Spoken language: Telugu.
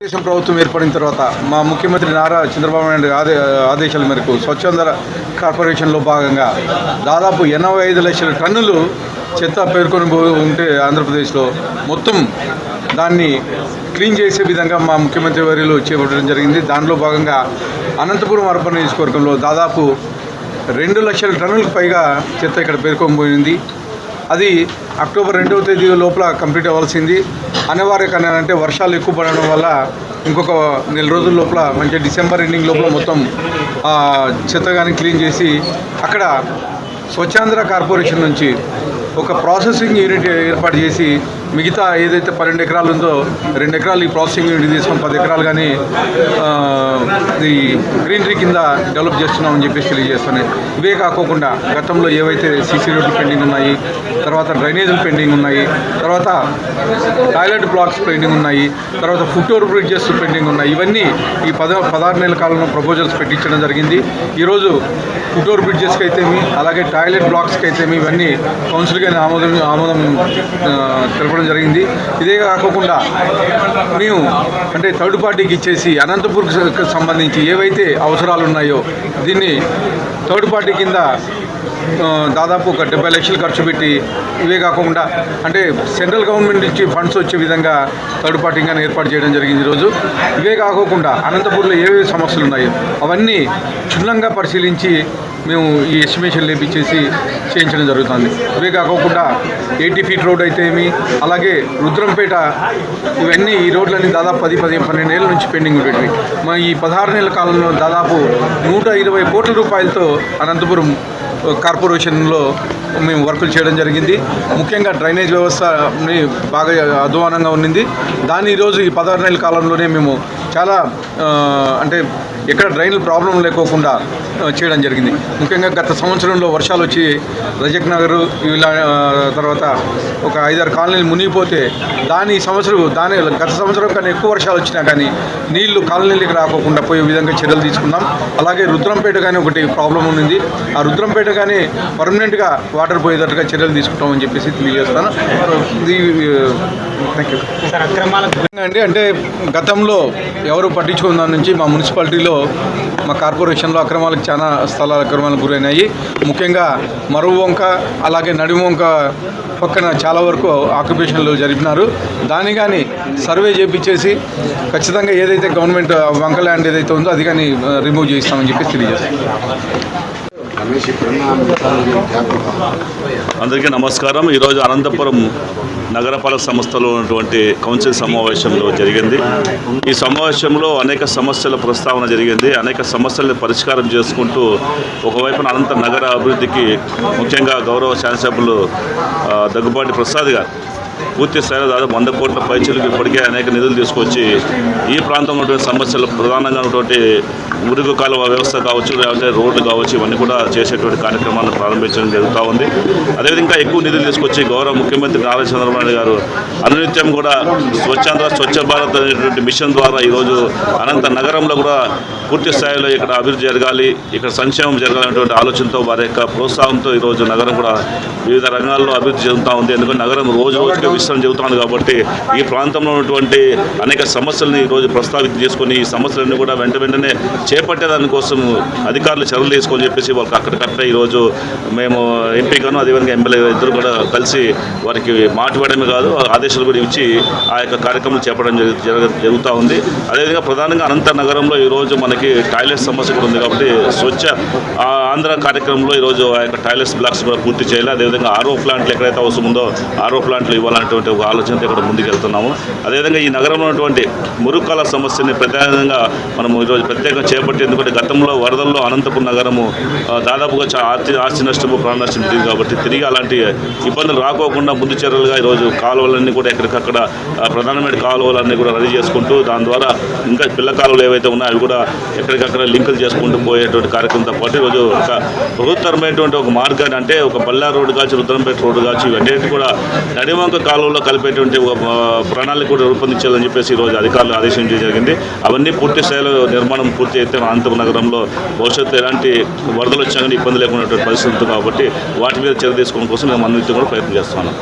తెలుగుదేశం ప్రభుత్వం ఏర్పడిన తర్వాత మా ముఖ్యమంత్రి నారా చంద్రబాబు నాయుడు ఆదే ఆదేశాల మేరకు స్వచ్ఛంద కార్పొరేషన్లో భాగంగా దాదాపు ఎనభై ఐదు లక్షల టన్నులు చెత్త పేర్కొని పో- ఉంటే ఆంధ్రప్రదేశ్లో మొత్తం దాన్ని క్లీన్ చేసే విధంగా మా ముఖ్యమంత్రి వర్యులు చేపట్టడం జరిగింది. దానిలో భాగంగా అనంతపురం అర్బన్ నియోజకవర్గంలో దాదాపు రెండు లక్షల టన్నులకు పైగా చెత్త ఇక్కడ పేర్కొని పోయింది. అది అక్టోబర్ రెండవ తేదీ లోపల కంప్లీట్ అవ్వాల్సింది. అనివార్య అంటే వర్షాలు ఎక్కువ పడడం వల్ల ఇంకొక నెల రోజుల లోపల మంచి డిసెంబర్ ఎండింగ్ లోపల మొత్తం చెత్తగాని క్లీన్ చేసి అక్కడ స్వచ్ఛాంధ్ర కార్పొరేషన్ నుంచి ఒక ప్రాసెసింగ్ యూనిట్ ఏర్పాటు చేసి మిగతా ఏదైతే పన్నెండు ఎకరాలు ఉందో రెండు ఎకరాలు ఈ ప్రాసెసింగ్ యూనిట్ తీసుకొని పది ఎకరాలు కానీ ఈ గ్రీనరీ కింద డెవలప్ చేస్తున్నామని చెప్పేసి తెలియజేస్తాను ఇవే కాకోకుండా గతంలో ఏవైతే సీసీ రోడ్లు పెండింగ్ ఉన్నాయి తర్వాత డ్రైనేజీలు పెండింగ్ ఉన్నాయి తర్వాత టాయిలెట్ బ్లాక్స్ పెండింగ్ ఉన్నాయి తర్వాత ఫుట్ ఓవర్ బ్రిడ్జెస్ పెండింగ్ ఉన్నాయి. ఇవన్నీ ఈ పద పదహారు నెలల కాలంలో ప్రపోజల్స్ పెట్టించడం జరిగింది. ఈరోజు ఫుట్ ఓవర్ బ్రిడ్జెస్కి అయితేమి అలాగే టాయిలెట్ బ్లాక్స్కి అయితేమి ఇవన్నీ కౌన్సిల్గా ఆమోదం ఆమోదం ఆ, తెలపడం జరిగింది. ఇదే కాకుండా మేము అంటే థర్డ్ పార్టీకి ఇచ్చేసి అనంతపూర్కి సంబంధించి ఏవైతే అవసరాలు ఉన్నాయో దీన్ని థర్డ్ పార్టీ కింద దాదాపు ఒక డెబ్బై లక్షలు ఖర్చు పెట్టి ఇవే కాకుండా అంటే సెంట్రల్ గవర్నమెంట్ నుంచి ఫండ్స్ వచ్చే విధంగా థర్డ్ పార్టీగా ఏర్పాటు చేయడం జరిగింది ఈరోజు. ఇవే కాకోకుండా అనంతపూర్లో ఏవే సమస్యలు ఉన్నాయో అవన్నీ క్షుణ్ణంగా పరిశీలించి మేము ఈ ఎస్టిమేషన్ లేపించేసి చేయించడం జరుగుతుంది. ఇవే కాకోకుండా ఎయిటీ ఫీట్ రోడ్ అయితే ఏమి అలాగే రుద్రంపేట ఇవన్నీ ఈ రోడ్లన్నీ దాదాపు పది పది పన్నెండు ఏళ్ళ నుంచి పెండింగ్ ఉండేవి మా ఈ పదహారు నెలల కాలంలో దాదాపు నూట ఇరవై కోట్ల రూపాయలతో అనంతపురం కార్పొరేషన్లో మేము వర్కులు చేయడం జరిగింది. ముఖ్యంగా డ్రైనేజ్ వ్యవస్థని బాగా అధ్వానంగా ఉండింది దాన్ని ఈరోజు ఈ పదహారు నెలల కాలంలోనే మేము చాలా అంటే ఎక్కడ డ్రైన్లు ప్రాబ్లం లేకోకుండా చేయడం జరిగింది. ముఖ్యంగా గత సంవత్సరంలో వర్షాలు వచ్చి రజక్ నగర్ ఇలా తర్వాత ఒక ఐదారు కాలనీలు మునిగిపోతే దాని సంవత్సరం దాని గత సంవత్సరం కన్నా ఎక్కువ వర్షాలు వచ్చినా కానీ నీళ్ళు కాలనీలకు రాకోకుండా పోయే విధంగా చర్యలు తీసుకున్నాం. అలాగే రుద్రంపేట కానీ ఒకటి ప్రాబ్లం ఉంది ఆ రుద్రంపేట కానీ పర్మనెంట్గా వాటర్ పోయేటట్టుగా చర్యలు తీసుకుంటామని చెప్పేసి తెలియజేస్తాను. థ్యాంక్ యూ అండి అంటే గతంలో ఎవరు పట్టించుకున్న దాని నుంచి మా మున్సిపాలిటీలో మా కార్పొరేషన్లో అక్రమాలకు చాలా స్థలాలు అక్రమాలకు గురైనాయి. ముఖ్యంగా మరువు వంక అలాగే నడుము వంక పక్కన చాలా వరకు ఆక్యుపేషన్లు జరిపినారు. దాన్ని కానీ సర్వే చేపించేసి ఖచ్చితంగా ఏదైతే గవర్నమెంట్ వంక ల్యాండ్ ఏదైతే ఉందో అది కానీ రిమూవ్ చేయిస్తామని చెప్పేసి తెలియజేస్తాం అందరికీ నమస్కారం. ఈరోజు అనంతపురం నగరపాలక సంస్థలో ఉన్నటువంటి కౌన్సిల్ సమావేశంలో జరిగింది. ఈ సమావేశంలో అనేక సమస్యల ప్రస్తావన జరిగింది. అనేక సమస్యలను పరిష్కారం చేసుకుంటూ ఒకవైపున అనంత నగర అభివృద్ధికి ముఖ్యంగా గౌరవ శాసనసభ్యులు దగ్గుబాటి ప్రసాద్ గారు పూర్తి స్థాయిలో దాదాపు వంద కోట్ల పైచలకు ఇప్పటికే అనేక నిధులు తీసుకొచ్చి ఈ ప్రాంతంలో ఉన్నటువంటి సమస్యలు ప్రధానంగా ఉన్నటువంటి మురుగు కాలువ వ్యవస్థ కావచ్చు లేకపోతే రోడ్లు కావచ్చు ఇవన్నీ కూడా చేసేటువంటి కార్యక్రమాలను ప్రారంభించడం జరుగుతూ ఉంది. అదేవిధంగా ఇంకా ఎక్కువ నిధులు తీసుకొచ్చి గౌరవ ముఖ్యమంత్రి నారా చంద్రబాబు గారు అనునిత్యం కూడా స్వచ్ఛాంధ్ర స్వచ్ఛ భారత్ అనేటువంటి మిషన్ ద్వారా ఈరోజు అనంత నగరంలో కూడా పూర్తి స్థాయిలో ఇక్కడ అభివృద్ధి జరగాలి ఇక్కడ సంక్షేమం జరగాలనేటువంటి ఆలోచనతో వారి యొక్క ప్రోత్సాహంతో ఈరోజు నగరం కూడా వివిధ రంగాల్లో అభివృద్ధి చెందుతూ ఉంది. ఎందుకంటే నగరం రోజు రోజుకి విస్తరణ చెబుతుంది కాబట్టి ఈ ప్రాంతంలో ఉన్నటువంటి అనేక సమస్యలను ఈరోజు ప్రస్తావితం చేసుకొని ఈ సమస్యలన్నీ కూడా వెంట వెంటనే చేపట్టేదానికోసం అధికారులు చర్యలు తీసుకొని చెప్పేసి వాళ్ళకి అక్కడికక్కడే ఈరోజు మేము ఎంపీగాను అదేవిధంగా ఎమ్మెల్యే ఇద్దరు కూడా కలిసి వారికి మాట కాదు ఆదేశాలు కూడా ఇచ్చి ఆ యొక్క కార్యక్రమం చేపట్టడం జరుగు- జరుగుతూ ఉంది. అదేవిధంగా ప్రధానంగా అనంత నగరంలో ఈరోజు మనకి టాయిలెట్ సమస్య కూడా ఉంది కాబట్టి స్వచ్ఛ ఆ ఆంధ్ర కార్యక్రమంలో ఈరోజు ఆ యొక్క టాయిలెట్స్ బ్లాక్స్ కూడా పూర్తి చేయాలి. అదేవిధంగా ఆరో ప్లాంట్లు ఎక్కడైతే అవసరం ఉందో ఆర్ఓ ప్లాంట్లు ఇవ్వాలి ఇవ్వాలనేటువంటి ఒక ఆలోచనతో ఇక్కడ ముందుకెళ్తున్నాము. అదేవిధంగా ఈ నగరంలో ఉన్నటువంటి మురుకాల సమస్యని ప్రత్యేకంగా మనము ఈరోజు ప్రత్యేకంగా చేపట్టి ఎందుకంటే గతంలో వరదల్లో అనంతపురం నగరము దాదాపుగా ఆస్తి ఆస్తి నష్టము ప్రాణ నష్టం జరిగింది కాబట్టి తిరిగి అలాంటి ఇబ్బందులు రాకోకుండా ముందు చర్యలుగా ఈరోజు కాలువలన్నీ కూడా ఎక్కడికక్కడ ప్రధానమైన కాలువలన్నీ కూడా రెడీ చేసుకుంటూ దాని ద్వారా ఇంకా పిల్ల కాలువలు ఏవైతే ఉన్నాయో అవి కూడా ఎక్కడికక్కడ లింకులు చేసుకుంటూ పోయేటువంటి కార్యక్రమంతో పాటు ఈరోజు ఒక బృహత్తరమైనటువంటి ఒక మార్గాన్ని అంటే ఒక బల్లా రోడ్డు కావచ్చు రుద్రంపేట రోడ్డు కావచ్చు ఇవన్నీ కూడా నడివంక కాలువలో కలిపేటువంటి ప్రణాళిక కూడా రూపొందించాలని చెప్పేసి ఈరోజు అధికారులు ఆదేశించడం జరిగింది. అవన్నీ పూర్తి స్థాయిలో నిర్మాణం పూర్తి అయితే అనంతపురం నగరంలో భవిష్యత్తు ఎలాంటి వరదలు వచ్చినా కానీ ఇబ్బంది లేకుండా పరిస్థితి కాబట్టి వాటి మీద చర్య తీసుకోవడం కోసం మేము అన్నింటి కూడా ప్రయత్నం చేస్తున్నాం.